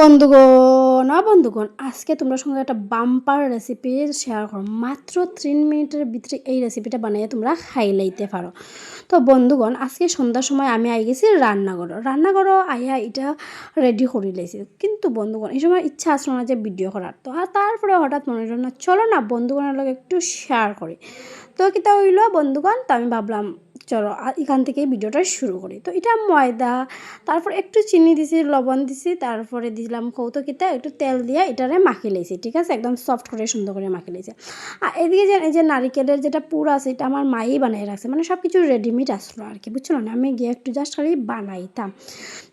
বন্ধুগণ বন্ধুগণ, আজকে তোমরা সঙ্গে একটা বাম্পার রেসিপি শেয়ার করো। মাত্র তিন মিনিটের ভিতরে এই রেসিপিটা বানিয়ে তোমরা খাই লাইতে পারো। তো বন্ধুগণ, আজকে সন্ধ্যার সময় আমি আই গেছি রান্নাঘর। রান্নাঘরও আইয়া এটা রেডি করে লাইছি কিন্তু বন্ধুগণ, এই সময় ইচ্ছা আসলো না যে ভিডিও করার। তো তারপরে হঠাৎ মনে হলো না, চলো না বন্ধুগণের লগে একটু শেয়ার করি। তো কিতা হইল, বন্ধুগণ, তো আমি ভাবলাম, চলো এখান থেকে ভিডিওটা শুরু করি। তো এটা ময়দা, তারপর একটু চিনি দিছি, লবণ দিছি, তারপরে দিলাম কৌতকিতা একটু তেল দিয়ে এটারে মাখি লাইছি ঠিক আছে? একদম সফট করে, সুন্দর করে মাখি লাইছি আর এদিকে যে, এই যে নারিকেলের যেটা পুর আছে, এটা আমার মাই বানিয়ে রাখছে মানে সব কিছু রেডিমেড আসলো আর কি, বুঝছ না? আমি গিয়ে একটু জাস্ট খালি বানাইতাম।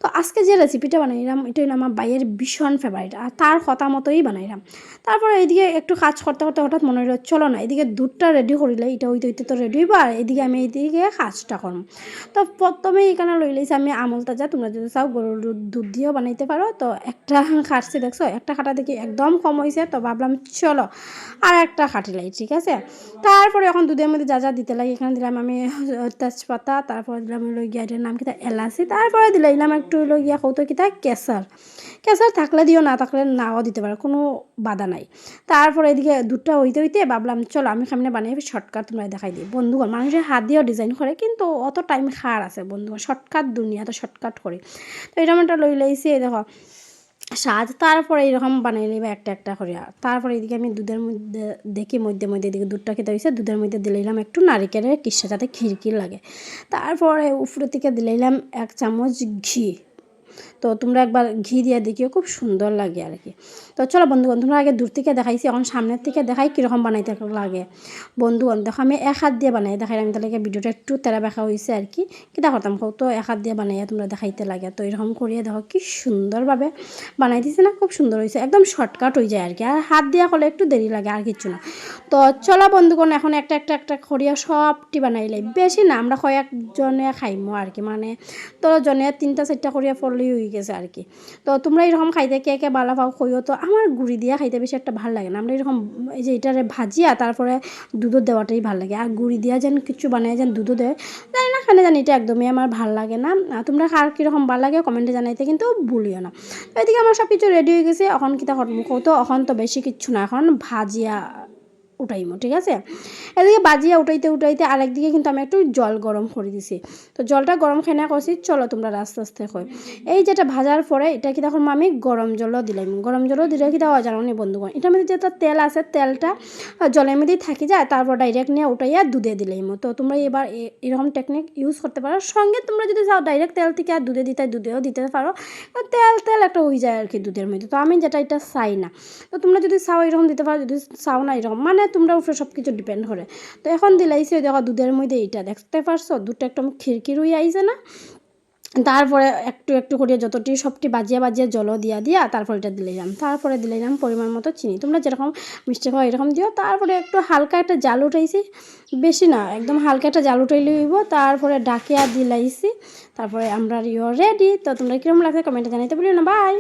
তো আজকে যে রেসিপিটা বানাইলাম, এটা হলো আমার বাইয়ের ভীষণ ফেভারিট আর তার কথা মতোই বানাইলাম। তারপরে এইদিকে একটু কাজ করতে করতে হঠাৎ মনে হলো চলো না, এদিকে দুধটা রেডি করিলে এটা হইতে হইতে তো রেডি হইব, আর এদিকে আমি এইদিকে কাজটা করব তো প্রথমে এখানে লই লইছি আমি আমল তাজা, তোমরা যদি চাও গরুর দুধ দিয়েও বানাইতে পারো। তো একটা খাটছি দেখছ, একটা খাটা দেখি একদম কম হয়েছে তো ভাবলাম চলো আর একটা খাটিলাই ঠিক আছে? তারপরে এখন দুধের মধ্যে যা যা দিতে লাগে, এখানে দিলাম আমি তেজপাতা, তারপরে দিলাম লই গিয়া এটার নাম কিতা এলাচি, তারপরে দিলাম একটু লই গিয়া কৌতো কিতা কেসার কেসার থাকলে দিও, না থাকলে নাও দিতে পারো, কোনো বাধা নাই। তারপরে এদিকে দুধটা হইতে হইতে ভাবলাম, চলো আমি সামনে বানিয়ে শর্টকাট তোমরা দেখাই দিই। বন্ধুগণ মানুষের হাত দিয়েও ডিজাইন করে কিন্তু অত টাইম খার আছে বন্ধুগণ শর্টকাট দুনিয়া, তো শর্টকাট করে তো এরকম একটা লই লাইছি দেখো। সাজ, তারপরে এরকম বানিয়ে নেবে একটা একটা করে তারপরে এদিকে আমি দুধের মধ্যে, দেখি মধ্যে মধ্যে এদিকে দুধটা খেতে হয়েছে দুধের মধ্যে দিলাম একটু নারিকেলের কিসা, যাতে খিরকির লাগে। তারপরে উপরে থেকে দিলাম এক চামচ ঘি। তো তোমরা একবার ঘি দিয়ে দেখিও, খুব সুন্দর লাগে আর কি। তো চলো বন্ধুগণ তোমরা আগে দূর থেকে দেখাইছি, এখন সামনের থেকে দেখাই কীরকম বানাইতে লাগে। বন্ধুগণ দেখো, আমি এক হাত দিয়ে বানাই দেখাই আমি তাহলে ভিডিওটা একটু তেরা বেখা হয়েছে আর কি। কিতা করতাম তো, এক হাত দিয়ে বানাইয়া তোমরা দেখাইতে লাগে। তো এরকম করিয়ে দেখো, কি সুন্দরভাবে বানাই দিছে না, খুব সুন্দর হয়েছে একদম শর্টকাট হয়ে যায় আর কি। আর হাত দিয়া করলে একটু দেরি লাগে, আর কিছু না। তো চলো বন্ধুগণ, এখন একটা একটা একটা করিয়া সবটি বানাইলে বেশি না, আমরা কয়েকজনে খাইমো আর কি মানে তো জনে তিনটা, চারটা করিয়া পড়লেই হয়ে গেছে আর কি। তো তোমরা এরকম খাইতে কে কে বালা পাও কইও তো, আমার গুড়ি দিয়া খাইতে বেশি একটা ভালো লাগে না। আমরা এরকম এই যে এটারে ভাজিয়া তারপরে দুধও দেওয়াটাই ভালো লাগে। আর গুড়ি দিয়া যেন কিছু বানায় যেন দুধও দেয়, জানি না খানে জানি এটা একদমই আমার ভালো লাগে না। তোমরা কার কীরকম ভালো লাগে কমেন্টে জানাইতে কিন্তু ভুলিও না। এদিকে আমার সব কিছু রেডি হয়ে গেছে, এখন কিতা হটমুখ তো, এখন তো বেশি কিচ্ছু না, এখন ভাজিয়া উঠাইমো, ঠিক আছে? এদিকে বাজিয়া উঠাইতে উঠাইতে আরেকদিকে কিন্তু আমি একটু জল গরম করে দিছি। তো জলটা গরম খেনা করছি চলো তোমরা আস্তে আস্তে কই এই যেটা ভাজার পরে এটা কি তখন আমি গরম জলও দিলাম। গরম জলও দিলে কি দেওয়া জানো নি বন্ধুগণ। এটার মধ্যে যেটা তেল আছে, তেলটা জলের মধ্যেই থাকি যায়, তারপর ডাইরেক্ট নিয়ে উঠাইয়া দুধে দিলাম তো তোমরা এবার এরকম টেকনিক ইউজ করতে পারো। সঙ্গে তোমরা যদি চাও ডাইরেক্ট তেল থেকে আর দুধে দিতে, দুধেও দিতে পারো। তেল তেল একটা হয়ে যায় আর কি দুধের মধ্যে। তো আমি যেটা, এটা চাই না। তো তোমরা যদি চাও এরকম দিতে পারো, যদি চাও না এরকম। মানে তোমরা উপরে সব কিছু ডিপেন্ড করে। তো এখন দিলাইছে দেখো দুধের মধ্যে এইটা দেখতে পারছ? দুধটা একদম খিরকির হয়ে আইছে না? তারপরে একটু একটু করিয়া যতটি সবটি বাজিয়া বাজিয়া জলও দিয়া দিয়া তারপরে এটা দিলাম তারপরে দিলাম পরিমাণ মতো চিনি। তোমরা যেরকম মিষ্টি খাও এরকম দিও। তারপরে একটু হালকা একটা জাল উঠাইছি। বেশি না, একদম হালকা একটা জাল উঠাইলে হইব। তারপরে ডাকিয়া দিলাইছি। তারপরে আমরা ইউ রেডি তো তোমরা কীরকম লাগছে কমেন্টে জানাইতে বলিও না। বাই